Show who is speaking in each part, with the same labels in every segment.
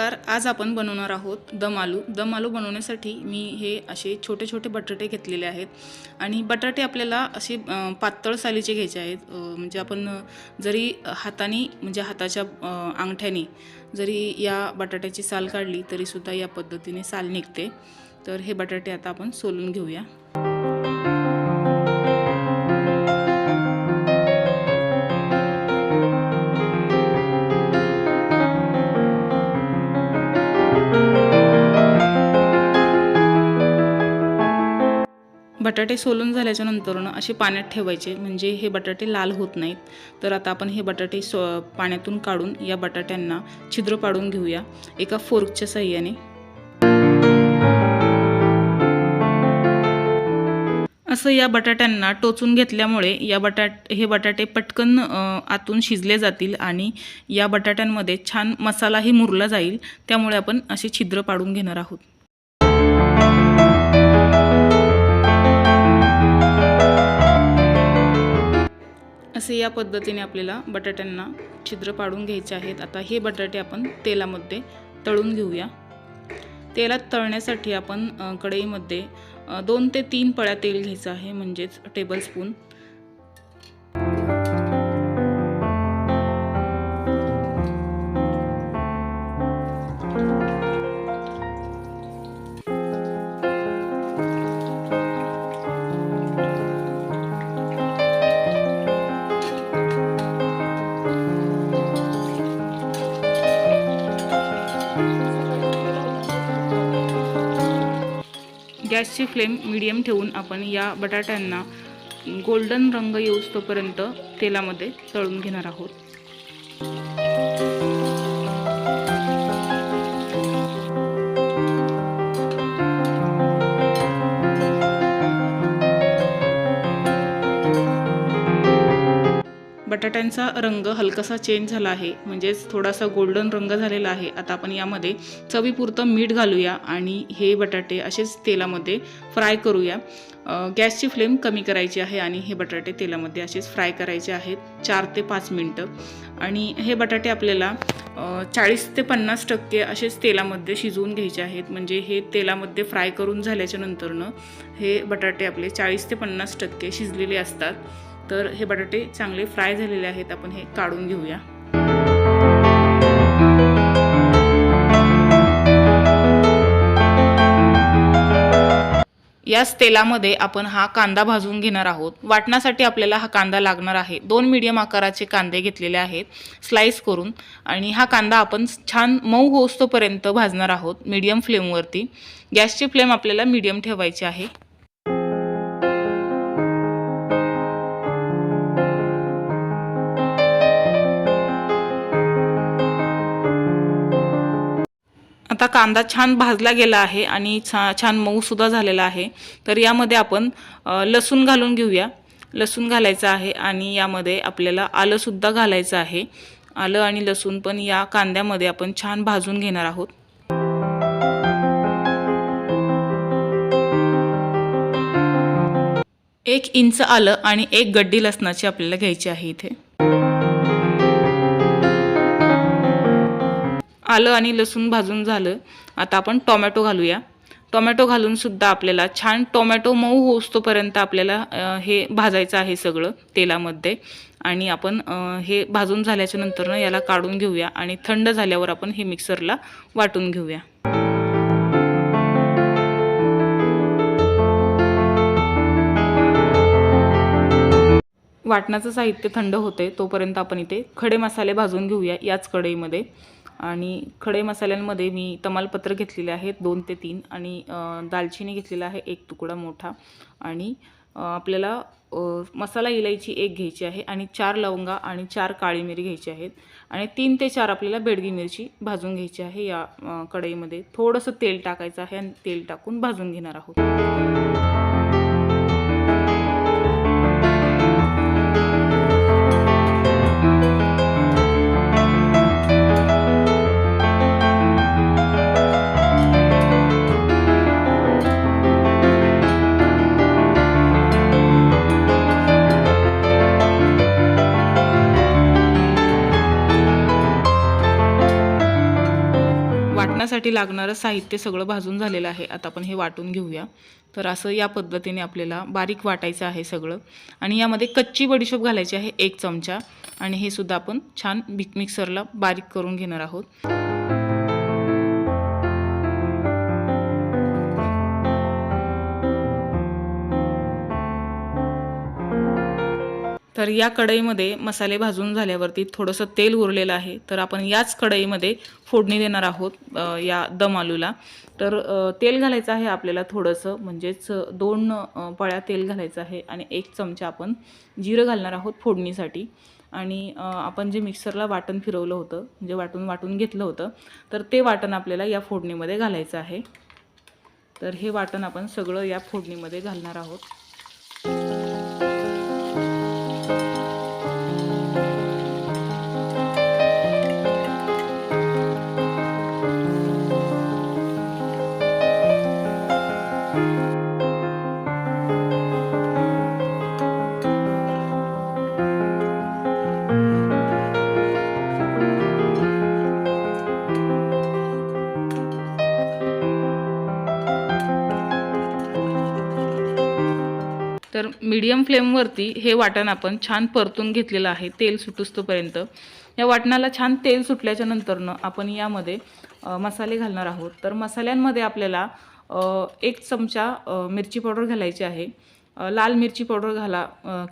Speaker 1: नमस्कार आज आपण बनवणार आहोत दम आलू. दम आलू बनवण्यासाठी मी हे असे छोटे छोटे बटाटे घेतलेले आहेत. आणि बटाटे आपल्याला असे पातळ सालीचे घ्यायचे आहेत. म्हणजे आपण जरी हाताने म्हणजे हाताच्या अंगठ्याने जरी या बटाट्याची साल काढली तरीसुद्धा या पद्धतीने साल निघते. तर हे बटाटे आता आपण सोलून घेऊया. बटाटे सोलून झाल्याच्या नंतरनं असे पाण्यात ठेवायचे. म्हणजे हे बटाटे लाल होत नाहीत. तर आता आपण हे बटाटे सो पाण्यातून काढून या बटाट्यांना छिद्र पाडून घेऊया. एका फोर्कच्या साह्याने. असं या बटाट्यांना टोचून घेतल्यामुळे या बटाट हे बटाटे पटकन आतून शिजले जातील आणि या बटाट्यांमध्ये छान मसालाही मुरला जाईल. त्यामुळे आपण असे छिद्र पाडून घेणार आहोत. असे या पद्धतीने आपल्याला बटाट्यांना छिद्र पाडून घ्यायचे आहेत. आता हे बटाटे आपण तेलामध्ये तळून घेऊया. तेलात तळण्यासाठी आपण कढईमध्ये दोन ते तीन पळ्या तेल घ्यायचं आहे म्हणजेच टेबलस्पून गॅसची फ्लेम मिडियम ठेवून आपण या बटाट्यांना गोल्डन रंग येऊस तोपर्यंत तेलामध्ये तळून घेणार आहोत. बटाट्यांचा रंग हलकासा चेंज झाला आहे. म्हणजेच थोडासा गोल्डन रंग झालेला आहे. आता आपण यामध्ये चवीपुरतं मीठ घालूया आणि हे बटाटे असेच तेलामध्ये फ्राय करूया. गॅसची फ्लेम कमी करायची आहे आणि हे बटाटे तेलामध्ये असेच फ्राय करायचे आहेत. चार ते पाच मिनटं. आणि हे बटाटे आपल्याला चाळीस ते पन्नास टक्के असेच तेलामध्ये शिजवून घ्यायचे आहेत. म्हणजे हे तेलामध्ये फ्राय करून झाल्याच्या नंतरनं हे बटाटे आपले चाळीस ते पन्नास टक्के शिजलेले असतात. तर हे बटाटे चांगले फ्राय झालेले आहेत. आपण हे काढून घेऊया. याच तेलामध्ये आपण हा कांदा भाजून घेणार आहोत. वाटण्यासाठी आपल्याला हा कांदा लागणार आहे. दोन मीडियम आकाराचे कांदे घेतलेले आहेत. स्लाइस करून. आणि हा कांदा आपण छान मऊ होस्तोपर्यंत भाजणार आहोत. मीडियम फ्लेमवरती गॅसची फ्लेम आपल्याला मीडियम ठेवायची आहे. आता कांदा छान भाजला गेला आहे आणि छा छान मऊसुद्धा झालेला आहे. तर यामध्ये आपण लसूण घालून घेऊया. लसूण घालायचं आहे आणि यामध्ये आपल्याला आलंसुद्धा घालायचं आहे. आलं आणि लसूण पण या कांद्यामध्ये आपण छान भाजून घेणार आहोत. एक इंच आलं आणि एक गड्डी लसणाची आपल्याला घ्यायची आहे इथे. आलं आणि लसूण भाजून झालं. आता आपण टोमॅटो घालूया. टोमॅटो घालूनसुद्धा आपल्याला छान टोमॅटो मऊ होस्तोपर्यंत आपल्याला हे भाजायचं आहे सगळं तेलामध्ये. आणि आपण हे भाजून झाल्याच्या नंतरनं याला काढून घेऊया आणि थंड झाल्यावर आपण हे मिक्सरला वाटून घेऊया. वाटणाचं साहित्य थंड होते तोपर्यंत आपण इथे खडे मसाले भाजून घेऊया याच कढईमध्ये. आणि खडे मसाल्यांमध्ये मी तमालपत्र घेतलेले आहेत दोन ते तीन. आणि दालचिनी घेतलेला आहे एक तुकडा मोठा. आणि आपल्याला मसाला इलायची एक घ्यायची आहे आणि चार लवंगा आणि चार काळी मिरी घ्यायची आहेत. आणि तीन ते चार आपल्याला बेडगी मिरची भाजून घ्यायची आहे या कढईमध्ये. थोडंसं तेल टाकायचं आहे आणि तेल टाकून भाजून घेणार आहोत. त्यासाठी लागणारं साहित्य सगळं भाजून झालेलं आहे. आता आपण हे वाटून घेऊया. तर असं या पद्धतीने आपल्याला बारीक वाटायचं आहे सगळं. आणि यामध्ये कच्ची बडीशोप घालायची आहे एक चमचा. आणि हे सुद्धा आपण छान मिक्सरला बारीक करून घेणार आहोत. तर या कढईमध्ये मसाले भाजून झाल्यावरती थोडंसं तेल उरलेलं आहे. तर आपण याच कढईमध्ये फोडणी देणार आहोत या दम आलूला. तर तेल घालायचं आहे आपल्याला थोडंसं म्हणजेच दोन पळ्या तेल घालायचं आहे आणि एक चमचा आपण जिरं घालणार आहोत फोडणीसाठी. आणि आपण जे मिक्सरला वाटण फिरवलं होतं म्हणजे वाटून वाटून घेतलं होतं तर ते वाटण आपल्याला या फोडणीमध्ये घालायचं आहे. तर हे वाटण आपण सगळं या फोडणीमध्ये घालणार आहोत. मीडियम फ्लेमवरती हे वाटण आपण छान परतून घेतलेलं आहे तेल सुटुस्तोपर्यंत. या वाटणाला छान तेल सुटल्याच्या नंतरनं आपण यामध्ये मसाले घालणार आहोत. तर मसाल्यांमध्ये आपल्याला एक चमचा मिरची पावडर घालायची आहे. लाल मिरची पावडर घाला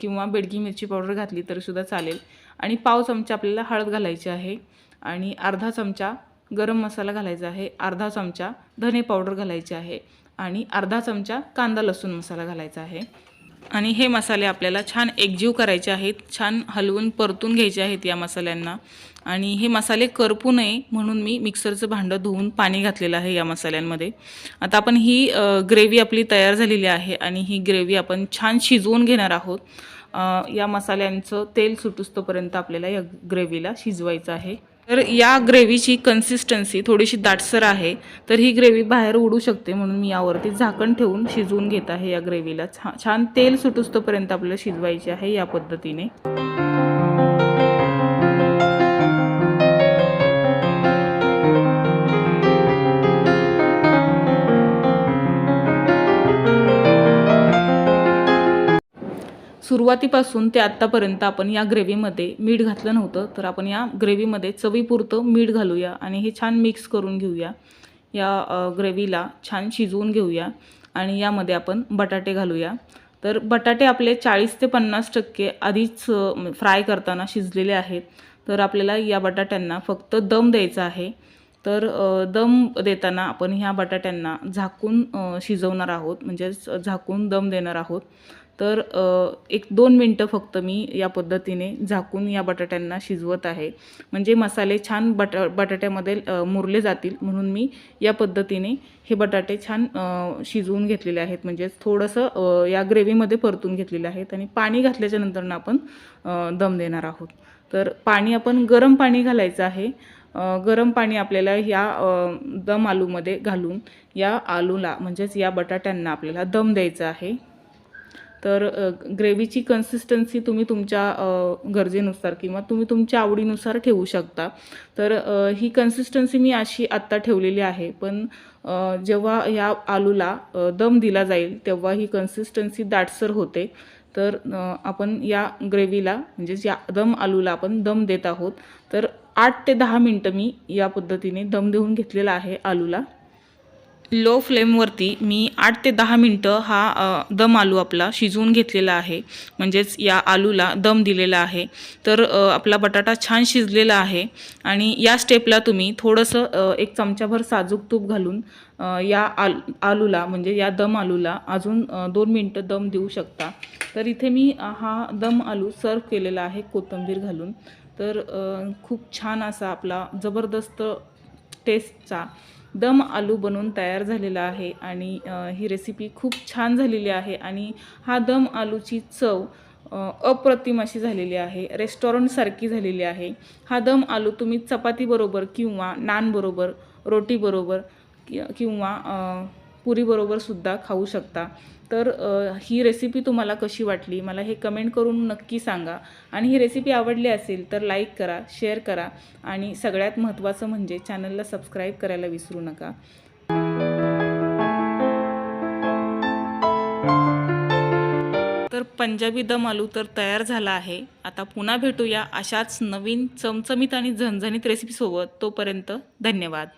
Speaker 1: किंवा बेडगी मिरची पावडर घातली तरीसुद्धा चालेल. आणि पाव चमचा आपल्याला हळद घालायची आहे आणि अर्धा चमचा गरम मसाला घालायचा आहे. अर्धा चमचा धने पावडर घालायची आहे आणि अर्धा चमचा कांदा लसूण मसाला घालायचा आहे. आणि हे मसाले आपल्याला छान एकजीव करायचे आहेत छान हलवून परतून घ्यायचे आहेत या मसाल्यांना. आणि हे मसाले करपू नये म्हणून मी मिक्सरचं भांडं धुवून पाणी घातलेलं आहे या मसाल्यांमध्ये. आता आपण ही ग्रेव्ही आपली तयार झालेली आहे आणि ही ग्रेव्ही आपण छान शिजवून घेणार आहोत. या मसाल्यांचं तेल सुटुस्तोपर्यंत आपल्याला या ग्रेव्हीला शिजवायचं आहे. तर या ग्रेव्हीची कन्सिस्टन्सी थोडीशी दाटसर आहे तर ही ग्रेव्ही बाहेर उडू शकते म्हणून मी यावरती झाकण ठेवून शिजवून घेत आहे या ग्रेव्हीला. छा छान तेल सुटुस्तोपर्यंत आपल्याला शिजवायचे आहे या पद्धतीने. सुरुवातीपासून ते आत्तापर्यंत आपण या ग्रेव्हीमध्ये मीठ घातलं नव्हतं तर आपण या ग्रेव्हीमध्ये चवीपुरतं मीठ घालूया आणि हे छान मिक्स करून घेऊया. या ग्रेव्हीला छान शिजवून घेऊया आणि यामध्ये आपण बटाटे घालूया. तर बटाटे आपले चाळीस ते पन्नास टक्के आधीच फ्राय करताना शिजलेले आहेत. तर आपल्याला या बटाट्यांना फक्त दम द्यायचा आहे. तर दम देताना आपण ह्या बटाट्यांना झाकून शिजवणार आहोत. म्हणजेच झाकून दम देणार आहोत. तर एक दोन मिनटं फक्त मी या पद्धतीने झाकून या बटाट्यांना शिजवत आहे. म्हणजे मसाले छान बटा बटाट्यामध्ये मुरले जातील. म्हणून मी या पद्धतीने हे बटाटे छान शिजवून घेतलेले आहेत. म्हणजेच थोडंसं या ग्रेव्हीमध्ये परतून घेतलेले आहेत आणि पाणी घातल्याच्या नंतरनं आपण दम देणार आहोत. तर पाणी आपण गरम पाणी घालायचं आहे. गरम पाणी आपल्याला ह्या दम आलूमध्ये घालून या आलूला म्हणजेच या बटाट्यांना आपल्याला दम द्यायचा आहे. तर ग्रेव्हीची कन्सिस्टन्सी तुम्ही तुमच्या गरजेनुसार किंवा तुम्ही तुमच्या आवडीनुसार ठेवू शकता. तर ही कन्सिस्टन्सी मी अशी आत्ता ठेवलेली आहे पण जेव्हा या आलूला दम दिला जाईल तेव्हा ही कन्सिस्टन्सी दाटसर होते. तर आपण या ग्रेव्हीला म्हणजेच या दम आलूला आपण दम देत आहोत. तर आठ ते दहा मिनटं मी या पद्धतीने दम देऊन घेतलेला आहे आलूला. लो फ्लेमवरती मी आठ ते दहा मिनटं हा दम आलू आपला शिजवून घेतलेला आहे. म्हणजेच या आलूला दम दिलेला आहे. तर आपला बटाटा छान शिजलेला आहे आणि या स्टेपला तुम्ही थोडंसं एक चमचाभर साजूक तूप घालून या आल आलूला म्हणजे या दम आलूला अजून दोन मिनटं दम देऊ शकता. तर इथे मी हा दम आलू सर्व केलेला आहे कोथिंबीर घालून. तर खूप छान असा आपला जबरदस्त टेस्टचा दम आलू बनवून तयार झालेला आहे आणि ही रेसिपी खूप छान झालेली आहे आणि हा दम आलूची चव अप्रतिम अशी झालेली आहे. रेस्टॉरंटसारखी झालेली आहे. हा दम आलू तुम्ही चपातीबरोबर किंवा नानबरोबर रोटीबरोबर कि किंवा अ, पुरीबरोबर सुद्धा खाऊ शकता. तर ही रेसिपी तुम्हाला कशी वाटली? मला हे कमेंट करून नक्की सांगा. आणि ही रेसिपी आवडली असेल तर लाईक करा शेअर करा. आणि सगळ्यात महत्त्वाचं म्हणजे चॅनलला सबस्क्राईब करायला विसरू नका. तर पंजाबी दम आलू तर तयार झाला आहे. आता पुन्हा भेटूया अशाच नवीन चमचमीत आणि झणझणीत रेसिपीसोबत तोपर्यंत धन्यवाद.